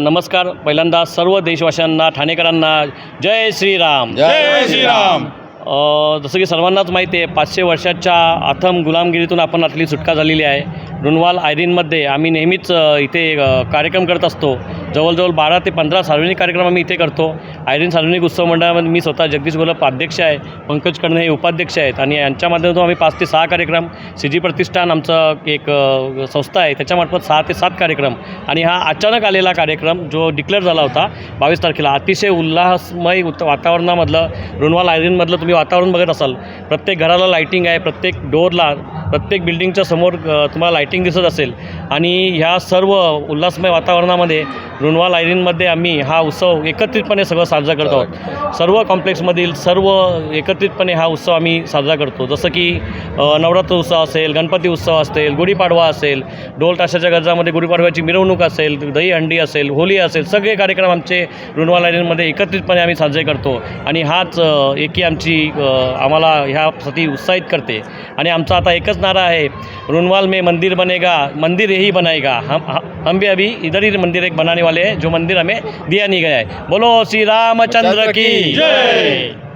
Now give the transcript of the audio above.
नमस्कार पहिल्यांदा सर्व देशवासियांना ठाणेकरांना जय श्रीराम. जय श्रीराम. अ, जसं की सर्वांनाच माहिती आहे पाचशे वर्षाच्या अथम गुलामगिरीतून आपण आपली सुटका झालेली आहे. रुनवाल आयरीनमध्ये आम्ही नेहमीच इथे कार्यक्रम करत असतो. जवळजवळ बारा ते पंधरा सार्वजनिक कार्यक्रम आम्ही इथे करतो. आयरीन सार्वजनिक उत्सव मंडळामध्ये मी स्वतः जगदीश गोलप अध्यक्ष आहे पंकज कडणे हे उपाध्यक्ष आहेत आणि यांच्या माध्यमातून आम्ही पाच ते सहा कार्यक्रम सी जी प्रतिष्ठान आमचं एक संस्था आहे त्याच्यामार्फत सहा ते सात कार्यक्रम आणि हा अचानक आलेला कार्यक्रम जो डिक्लेअर झाला होता बावीस तारखेला अतिशय उल्हासमय उत वातावरणामधलं रुणवाल आयरीनमधलं तुम्ही वातावरण बघत असाल. प्रत्येक घराला लाईटिंग आहे प्रत्येक डोअरला प्रत्येक बिल्डिंगच्या समोर तुम्हाला लाईटिंग दिसत असेल आणि ह्या सर्व उल्हासमय वातावरणामध्ये रुनवाल आयरीनमध्ये आम्ही हा उत्सव एकत्रितपणे सगळं साजरा करत आहोत. सर्व कॉम्प्लेक्समधील सर्व एकत्रितपणे हा उत्सव आम्ही साजरा करतो. जसं की नवरात्र उत्सव असेल गणपती उत्सव असेल गुढीपाडवा असेल ढोल ताशाच्या गरजामध्ये गुढीपाडव्याची मिरवणूक असेल दहीहंडी असेल होली असेल सगळे कार्यक्रम आमचे रुनवाल आयरीनमध्ये एकत्रितपणे आम्ही साजरे करतो आणि हाच एकी आमची आम्हाला ह्यासाठी उत्साहित करते. आणि आमचा आता एकच नारा आहे रुनवाल में मंदिर बनेगा मंदिर यही बनाएगा हम हम भी अभी इधर ही मंदिर एक बनाने वाले हैं जो मंदिर हमें दिया नहीं गया है बोलो श्री रामचंद्र की जय।